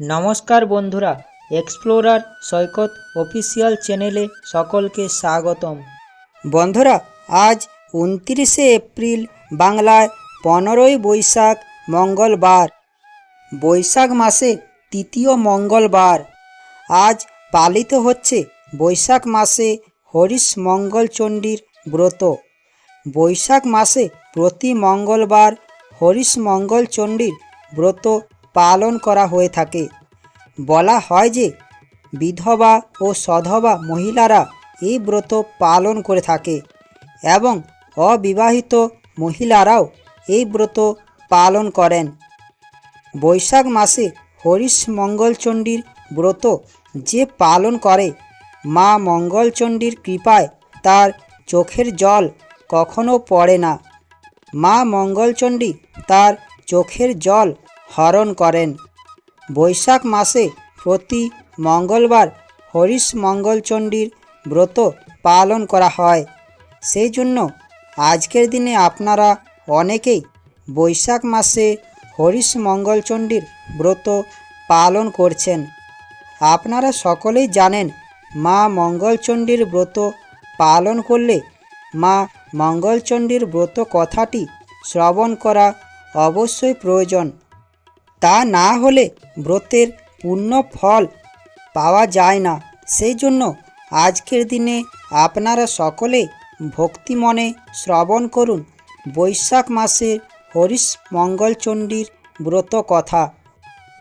নমস্কার বন্ধুরা এক্সপ্লোরার সৈকত অফিসিয়াল চ্যানেলে সকলকে স্বাগতম। বন্ধুরা, আজ উনত্রিশে এপ্রিল, বাংলায় পনেরোই বৈশাখ মঙ্গলবার। বৈশাখ মাসে তৃতীয় মঙ্গলবার। আজ পালিত হচ্ছে বৈশাখ মাসে হরিশ মঙ্গলচণ্ডীর ব্রত। বৈশাখ মাসে প্রতি মঙ্গলবার হরিশ মঙ্গলচণ্ডীর ব্রত পালন করা হয়ে থাকে। বলা হয় যে, বিধবা ও সধবা মহিলারা এই ব্রত পালন করে থাকে এবং অবিবাহিত মহিলারাও এই ব্রত পালন করেন। বৈশাখ মাসে হরিশ মঙ্গলচণ্ডীর ব্রত যে পালন করে, মা মঙ্গলচণ্ডীর কৃপায় তার চোখের জল কখনো পড়ে না। মা মঙ্গলচণ্ডী তার চোখের জল হরণ করেন। বৈশাখ মাসে প্রতি মঙ্গলবার হরিশ মঙ্গলচণ্ডীর ব্রত পালন করা হয়। সেই জন্য আজকের দিনে আপনারা অনেকেই বৈশাখ মাসে হরিশ মঙ্গলচণ্ডীর ব্রত পালন করছেন। আপনারা সকলেই জানেন, মা মঙ্গলচণ্ডীর ব্রত পালন করলে মা মঙ্গলচণ্ডীর ব্রত কথাটি শ্রবণ করা অবশ্যই প্রয়োজন। তা না হলে ব্রতের পূর্ণ ফল পাওয়া যায় না। সেই জন্য আজকের দিনে আপনারা সকলে ভক্তি মনে শ্রবণ করুন। বৈশাখ মাসের হরিশ মঙ্গলচণ্ডীর ব্রত কথা।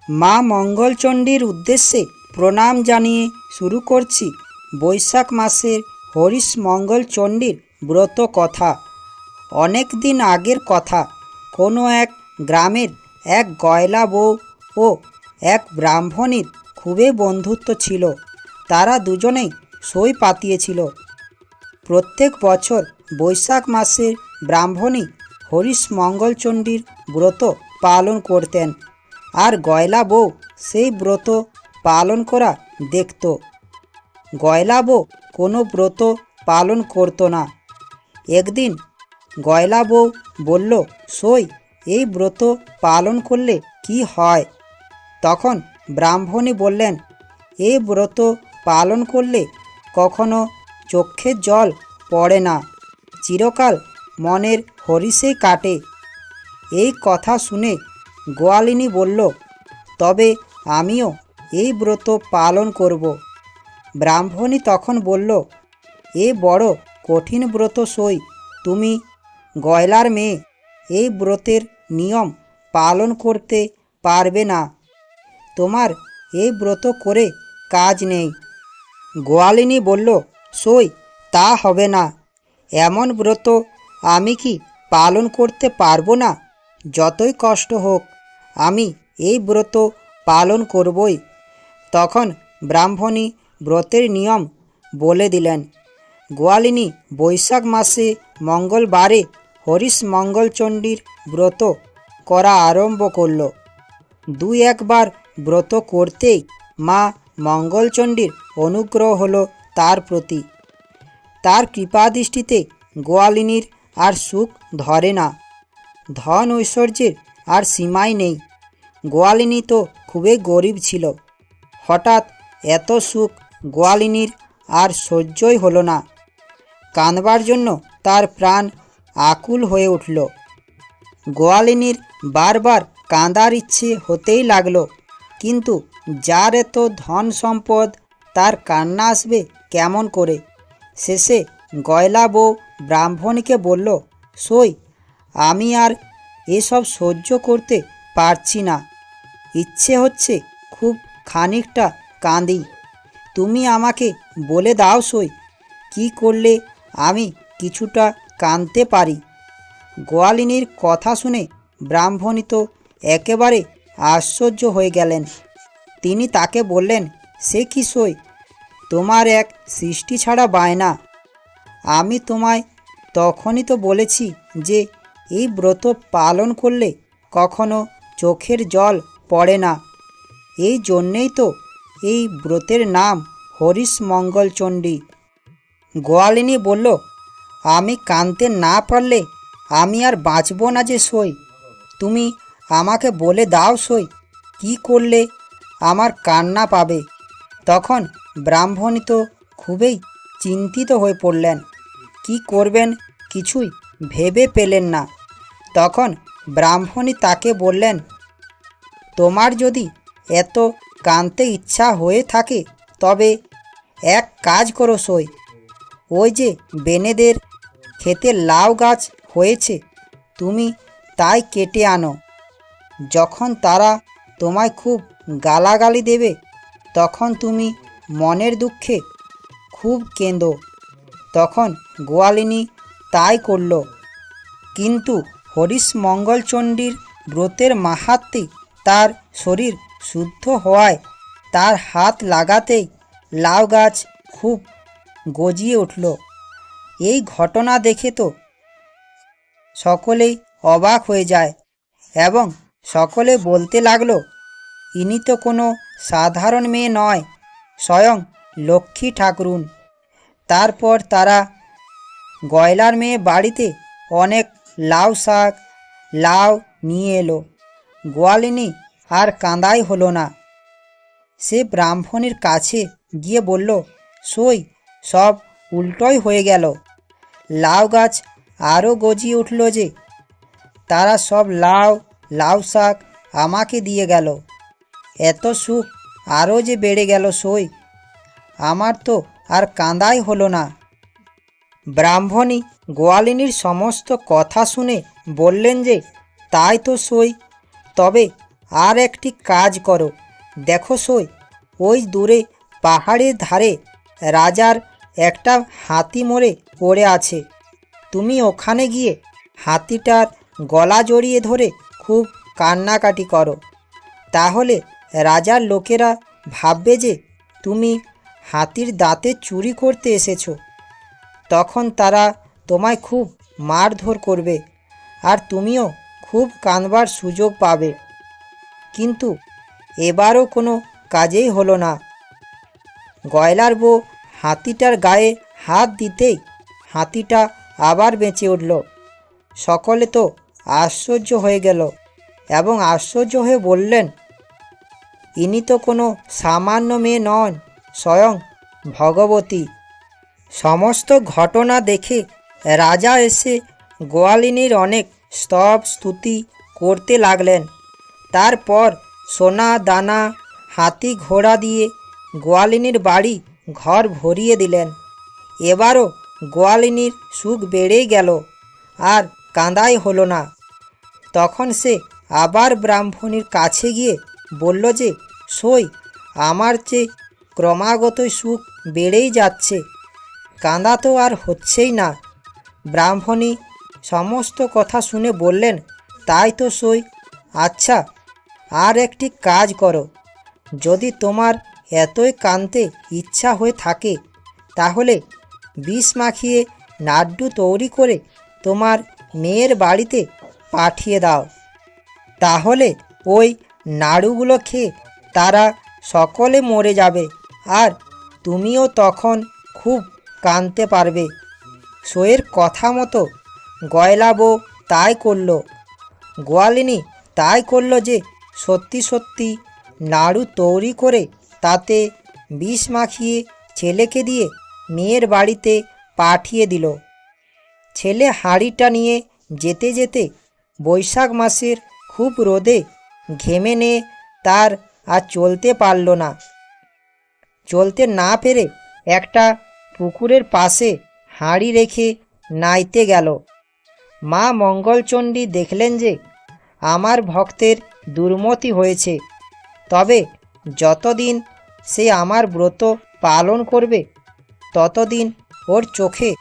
মা মঙ্গলচণ্ডীর উদ্দেশ্যে প্রণাম জানিয়ে শুরু করছি বৈশাখ মাসের হরিশ মঙ্গলচণ্ডীর ব্রত কথা। অনেক দিন আগের কথা। কোনো এক গ্রামের এক গয়লা বউ ও এক ব্রাহ্মণীর খুবই বন্ধুত্ব ছিল। তারা দুজনেই সই পাতিয়েছিল। প্রত্যেক বছর বৈশাখ মাসের ব্রাহ্মণী হরিশ মঙ্গলচণ্ডীর ব্রত পালন করতেন আর গয়লা বউ সেই ব্রত পালন করা দেখত। গয়লা বউ কোনো ব্রত পালন করতো না। একদিন গয়লা বউ বলল, সই এই ব্রত পালন করলে কি হয়? তখন ব্রাহ্মণী বললেন এই ব্রত পালন করলে কখনো চোখের জল পড়ে না, চিরকাল মনের হরিষেই কাটে। এই কথা শুনে গোয়ালিনী বলল, তবে আমিও এই ব্রত পালন করব। ব্রাহ্মণী তখন বলল, এ বড় কঠিন ব্রত সই, তুমি গয়লার মেয়ে এই ব্রতের নিয়ম পালন করতে পারবে না। তোমার এই ব্রত করে কাজ নেই। গোয়ালিনী বলল, সই, তা হবে না। এমন ব্রত আমি কি পালন করতে পারব না? যতই কষ্ট হোক, আমি এই ব্রত পালন করবই। তখন ব্রাহ্মণী ব্রতের নিয়ম বলে দিলেন। গোয়ালিনী বৈশাখ মাসে মঙ্গলবারে হরিশ মঙ্গলচণ্ডীর ব্রত করা আরম্ভ করল। দুই একবার ব্রত করতেই মা মঙ্গলচণ্ডীর অনুগ্রহ হলো তার প্রতি। তার কৃপাদৃষ্টিতে গোয়ালিনীর আর সুখ ধরে না। ধন ঐশ্বর্যের আর সীমাই নেই। গোয়ালিনী তো খুবই গরিব ছিল। হঠাৎ এত সুখ গোয়ালিনীর আর সহ্যই হলো না। কাঁদবার জন্য তার প্রাণ আকুল হয়ে উঠল। গোয়ালিনীর বারবার কাঁদার ইচ্ছে হতেই লাগল, কিন্তু যার এত ধন সম্পদ, তার কান্না আসবে কেমন করে? শেষে গয়লা বউ ব্রাহ্মণীকে বলল, সই, আমি আর এসব সহ্য করতে পারছি না। ইচ্ছে হচ্ছে খুব খানিকটা কাঁদি। তুমি আমাকে বলে দাও সই, কি করলে আমি কিছুটা কাঁদতে পারি। গোয়ালিনীর কথা শুনে ব্রাহ্মণী তো একেবারে আশ্চর্য হয়ে গেলেন। তিনি তাকে বললেন, সে কি সই? তোমার এক সৃষ্টি ছাড়া বায়না। আমি তোমায় তখনই তো বলেছি যে, এই ব্রত পালন করলে কখনো চোখের জল পড়ে না। এই জন্যেই তো এই ব্রতের নাম হরিশ মঙ্গলচণ্ডী গোয়ালিনী বলল আমি কানতে না পারলে আমি আর বাঁচব না যে সই। তুমি আমাকে বলে দাও সই, কি করলে আমার কান্না পাবে। তখন ব্রাহ্মণী তো খুবই চিন্তিত হয়ে পড়লেন। কি করবেন কিছুই ভেবে পেলেন না। তখন ব্রাহ্মণী তাকে বললেন, তোমার যদি এত কানতে ইচ্ছা হয়ে থাকে তবে এক কাজ করো সই। ওই যে বেনেদের খেতে লাউ গাছ হয়েছে, তুমি তাই কেটে আনো। যখন তারা তোমায় খুব গালাগালি দেবে, তখন তুমি মনের দুঃখে খুব কেঁদো। তখন গোয়ালিনী তাই করল। কিন্তু হরিশ মঙ্গলচণ্ডীর ব্রতের মাহাত্মে তার শরীর শুদ্ধ হওয়ায় তার হাত লাগাতেই লাউ গাছ খুব গজিয়ে উঠল। এই ঘটনা দেখে তো সকলেই অবাক হয়ে যায় এবং সকলে বলতে লাগল, ইনি তো কোনো সাধারণ মেয়ে নয়, স্বয়ং লক্ষ্মী ঠাকুরুন। তারপর তারা গয়লার মেয়ে বাড়িতে অনেক লাউ শাক, লাউ নিয়ে এলো। গোয়ালিনী আর কাঁদাই হলো না। সে ব্রাহ্মণের কাছে গিয়ে বলল, সই, সব উল্টোই হয়ে গেল। লাউ গাছ আরও গজিয়ে উঠল যে, তারা সব লাউ লাউ শাক আমাকে দিয়ে গেল। এত সুখ আরও যে বেড়ে গেল সই, আমার তো আর কাঁদাই হলো না। ব্রাহ্মণী গোয়ালিনীর সমস্ত কথা শুনে বললেন যে, তাই তো সই, তবে আর একটি কাজ করো। দেখো সই, ওই দূরে পাহাড়ের ধারে রাজার একটা হাতি মরে পড়ে আছে। তুমি ওখানে গিয়ে হাতিটার গলা জড়িয়ে ধরে খুব কান্নাকাটি করো। তাহলে রাজার লোকেরা ভাববে যে তুমি হাতির দাঁতে চুরি করতে এসেছ। তখন তারা তোমায় খুব মারধর করবে আর তুমিও খুব কাঁদবার সুযোগ পাবে। কিন্তু এবারও কোনো কাজেই হলো না। গয়লার বউ হাতিটার গায়ে হাত দিতেই হাতিটা আবার বেঁচে উঠল। সকলে তো আশ্চর্য হয়ে গেল এবং আশ্চর্য হয়ে বললেন, ইনি তো কোনো সামান্য মেয়ে নন, স্বয়ং ভগবতী। সমস্ত ঘটনা দেখে রাজা এসে গোয়ালিনীর অনেক স্তব স্তুতি করতে লাগলেন। তারপর সোনা দানা, হাতি ঘোড়া দিয়ে গোয়ালিনীর বাড়ি ঘর ভরিয়ে দিলেন। এবারও গোয়ালিনীর সুখ বেড়েই গেল, আর কাঁদাই হলো না। তখন সে আবার ব্রাহ্মণীর কাছে গিয়ে বলল যে, সই, আমার যে ক্রমাগতই সুখ বেড়েই যাচ্ছে, কাঁদা তো আর হচ্ছেই না। ব্রাহ্মণী সমস্ত কথা শুনে বললেন, তাই তো সই আচ্ছা আর একটি কাজ করো। যদি তোমার এতই কানতে ইচ্ছা হয়ে থাকে, তাহলে বিষ মাখিয়ে নাড্ডু তৈরি করে তোমার মেয়ের বাড়িতে পাঠিয়ে দাও। তাহলে ওই নাড়ুগুলো খেয়ে তারা সকলে মরে যাবে আর তুমিও তখন খুব কানতে পারবে। সোয়ের কথা মতো গয়লা বউ তাই করল। গোয়ালিনী তাই করল যে সত্যি সত্যি নাড়ু তৈরি করে তাতে বিষ মাখিয়ে ছেলেকে দিয়ে মেয়ের বাড়িতে পাঠিয়ে দিল। ছেলে হাঁড়িটা নিয়ে যেতে যেতে বৈশাখ মাসের খুব রোদে ঘেমে নিয়ে তার আর চলতে পারল না। চলতে না পেরে একটা পুকুরের পাশে হাঁড়ি রেখে নাইতে গেল। মা মঙ্গলচণ্ডী দেখলেন যে আমার ভক্তের দুর্মতি হয়েছে। তবে যতদিন সে আমার ব্রত পালন করবে। ততদিন ওর চোখে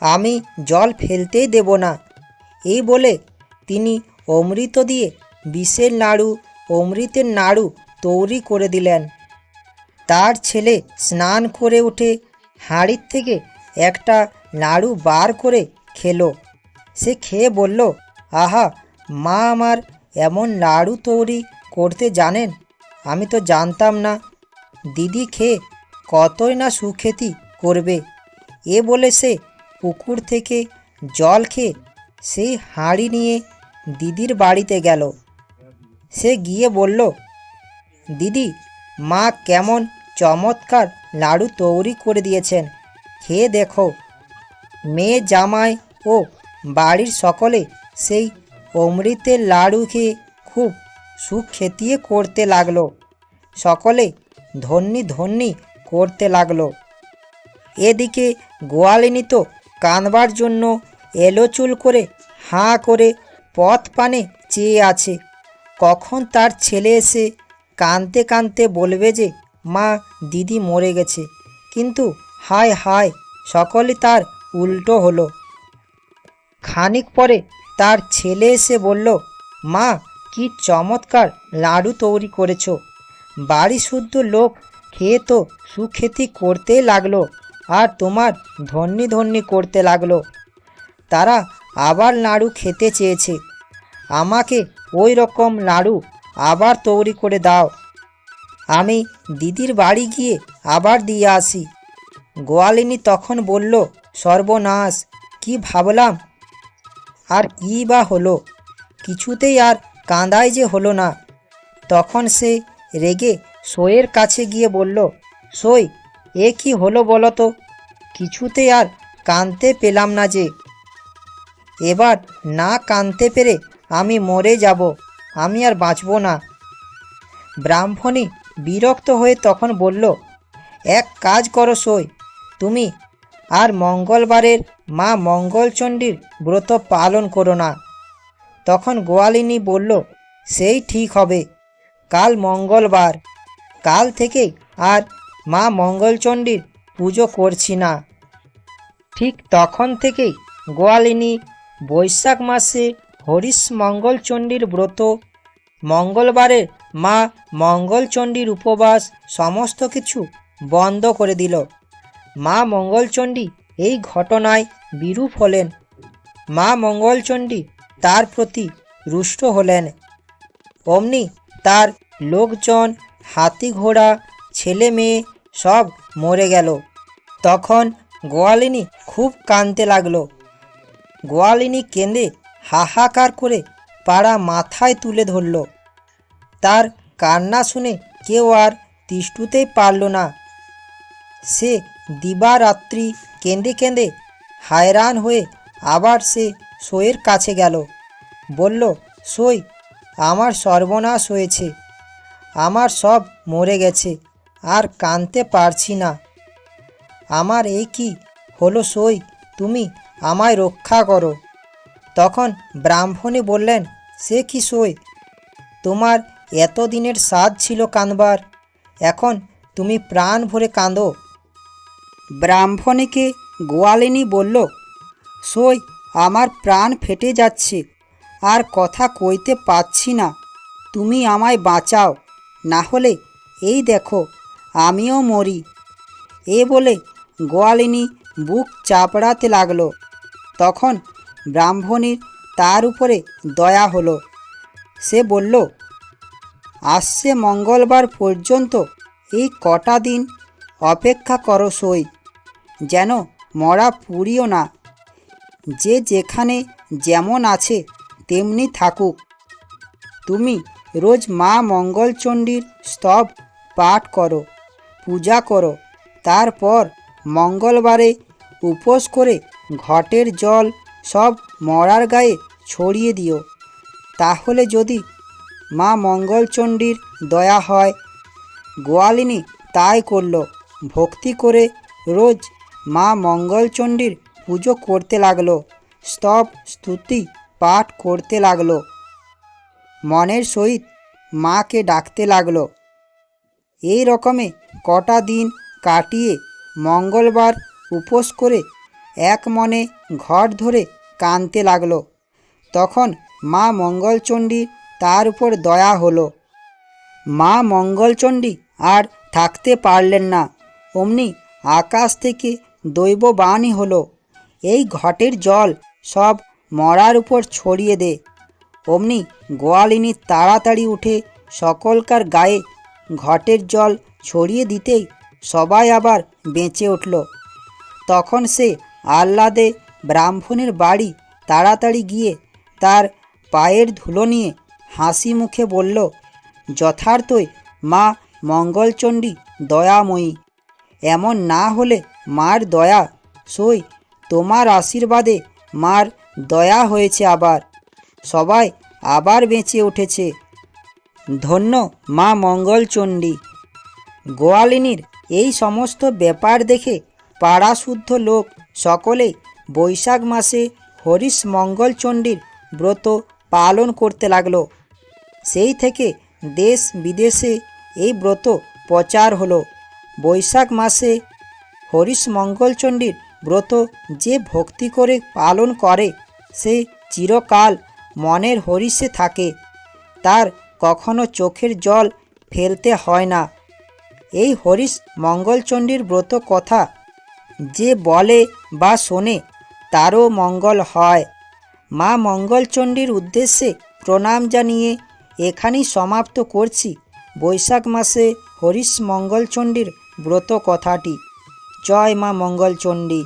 আমি জল ফেলতেই দেব না। এই বলে তিনি অমৃত দিয়ে বিষের নাড়ু, অমৃতের নাড়ু তৈরি করে দিলেন। তার ছেলে স্নান করে উঠে হাঁড়ির থেকে একটা নাড়ু বার করে খেলো। সে খেয়ে বলল, আহা, মা আমার এমন নাড়ু তৈরি করতে জানেন? আমি তো জানতাম না দিদি খেয়ে কতই না সুখ্যাতি করবে? এ বলে সে পুকুর থেকে জল খেয়ে সেই হাঁড়ি নিয়ে দিদির বাড়িতে গেল। সে গিয়ে বলল, দিদি, মা কেমন চমৎকার লাড়ু তৈরি করে দিয়েছেন। খেয়ে দেখো। মেয়ে জামাই ও বাড়ির সকলে সেই অমৃতের লাড়ু খেয়ে খুব সুখ খেতিয়ে করতে লাগল। সকলে ধন্যি ধন্যি করতে লাগল। এদিকে গোয়ালিনী তো কানবার জন্য এলোচুল করে হাঁ করে পথ পানে চেয়ে আছে। কখন তার ছেলে এসে কানতে কানতে বলবে যে, মা, দিদি মরে গেছে। কিন্তু হায় হায়, সকলে তার উল্টো হলো। খানিক পরে তার ছেলে এসে বলল, মা, কি চমৎকার লাড়ু তৈরি করেছ। বাড়ি শুদ্ধ লোক খেয়ে তো সুখ্যাতি করতে লাগল আর তোমার ধন্যি ধন্যি করতে লাগল। তারা আবার নাড়ু খেতে চেয়েছে। আমাকে ওই রকম নাড়ু আবার তৈরি করে দাও। আমি দিদির বাড়ি গিয়ে আবার দিয়ে আসি। গোয়ালিনী তখন বলল, সর্বনাশ, কি ভাবলাম? আর কী বা হলো? কিছুতেই আর কাঁদাই যে হলো না। তখন সে রেগে সোয়ের কাছে গিয়ে বলল, সই, এ কি হলো বলো তো? কিছুতেই আর কানতে পেলাম না যে। এবার না কানতে পেরে আমি মরে যাব, আমি আর বাঁচব না। ব্রাহ্মণী বিরক্ত হয়ে তখন বলল, এক কাজ করো সই, তুমি আর মঙ্গলবারের মা মঙ্গলচণ্ডীর ব্রত পালন করো না। তখন গোয়ালিনী বলল, সেই ঠিক হবে। কাল মঙ্গলবার। কাল থেকে আর মা মঙ্গলচণ্ডীর পুজো করছি না। ঠিক তখন থেকেই গোয়ালিনী বৈশাখ মাসে হরিশ মঙ্গলচণ্ডীর ব্রত। মঙ্গলবারের মা মঙ্গলচণ্ডীর উপবাস সমস্ত কিছু বন্ধ করে দিল। মা মঙ্গলচণ্ডী এই ঘটনায় বিরূপ হলেন। মা মঙ্গলচণ্ডী তার প্রতি রুষ্ট হলেন। অমনি তার লোকজন, হাতি ঘোড়া, ছেলে মেয়ে সব মরে গেল। তখন গোয়ালিনী খুব কাঁদতে লাগল। গোয়ালিনী কেঁদে হাহাকার করে পাড়া মাথায় তুলে ধরল। তার কান্না শুনে কেউ আর তিষ্ঠুতেই পারল না। সে দিবারাত্রি কেঁদে কেঁদে হায়রান হয়ে আবার সে সইয়ের কাছে গেল। বলল সই আমার সর্বনাশ হয়েছে। আমার সব মরে গেছে, আর কানতে পারছি না। আমার এই কি হলো সই? তুমি আমায় রক্ষা করো। তখন ব্রাহ্মণী বললেন, সে কি সই? তোমার এতদিনের স্বাদ ছিল কাঁদবার এখন তুমি প্রাণ ভরে কাঁদো। ব্রাহ্মণীকে গোয়ালিনী বলল, সই, আমার প্রাণ ফেটে যাচ্ছে। আর কথা কইতে পাচ্ছি না। তুমি আমায় বাঁচাও। না হলে, এই দেখো, আমিও মরি। এ বলে গোয়ালিনী বুক চাপড়াতে লাগল। তখন ব্রাহ্মণীর তার উপরে দয়া হলো। সে বলল, আসছে মঙ্গলবার পর্যন্ত এই কটা দিন অপেক্ষা করো সই, যেন মরা পুরিও না। যে যেখানে যেমন আছে তেমনি থাকুক। তুমি রোজ মা মঙ্গলচণ্ডীর স্তব পাঠ করো, পূজা করো, তারপর মঙ্গলবারে উপোস করে ঘটের জল সব মরার গায়ে ছড়িয়ে দিও। তাহলে যদি মা মঙ্গলচণ্ডীর দয়া হয়, গোয়ালিনী তাই করল। ভক্তি করে রোজ মা মঙ্গলচণ্ডীর পুজো করতে লাগল। স্তব, স্তুতি পাঠ করতে লাগল। মনের সহিত মাকে ডাকতে লাগল। এই রকমে কটা দিন কাটিয়ে মঙ্গলবার উপোস করে এক মনে ঘর ধরে কানতে লাগল। তখন মা মঙ্গলচণ্ডী তার উপর দয়া হলো। মা মঙ্গলচণ্ডী আর থাকতে পারলেন না। অমনি আকাশ থেকে দৈববাণী হলো। এই ঘটের জল সব মরার উপর ছড়িয়ে দে। অমনি গোয়ালিনী তাড়াতাড়ি উঠে সকলকার গায়ে ঘটের জল ছড়িয়ে দিতেই সবাই আবার বেঁচে উঠল। তখন সে আহ্লাদে ব্রাহ্মণের বাড়ি তাড়াতাড়ি গিয়ে তার পায়ের ধুলো নিয়ে হাসি মুখে বলল, যথার্থই মা মঙ্গলচণ্ডী দয়াময়ী, এমন না হলে মার দয়া সই তোমার আশীর্বাদে মার দয়া হয়েছে আবার। সবাই আবার বেঁচে উঠেছে। ধন্য মা মঙ্গলচণ্ডী। গোয়ালিনীর এই সমস্ত ব্যাপার দেখে পাড়াশুদ্ধ লোক সকলেই বৈশাখ মাসে হরিশ মঙ্গলচণ্ডীর ব্রত পালন করতে লাগল। সেই থেকে দেশ বিদেশে এই ব্রত প্রচার হলো। বৈশাখ মাসে হরিশ মঙ্গলচণ্ডীর ব্রত যে ভক্তি করে পালন করে সে চিরকাল মনের হরিষে থাকে। তার কখনো চোখের জল ফেলতে হয় না। এই হরিশ মঙ্গলচণ্ডীর ব্রত কথা যে বলে বা শোনে, তারও মঙ্গল হয়। মা মঙ্গলচণ্ডীর উদ্দেশ্যে প্রণাম জানিয়ে এখানেই সমাপ্ত করছি বৈশাখ মাসে হরিশ মঙ্গলচণ্ডীর ব্রত কথাটি। জয় মা মঙ্গলচণ্ডী।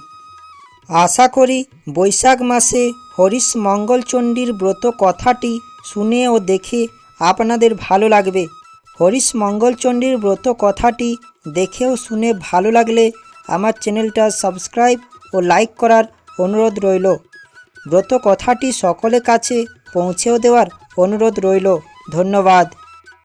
আশা করি বৈশাখ মাসে হরিশ মঙ্গলচণ্ডীর ব্রত কথাটি শুনে ও দেখে আপনাদের ভালো লাগবে। হরিশ মঙ্গলচণ্ডীর ব্রত কথাটি দেখেও শুনে ভালো লাগলে আমার চ্যানেলটা সাবস্ক্রাইব ও লাইক করার অনুরোধ রইল। ব্রত কথাটি সকলের কাছে পৌঁছেও দেওয়ার অনুরোধ রইল। ধন্যবাদ।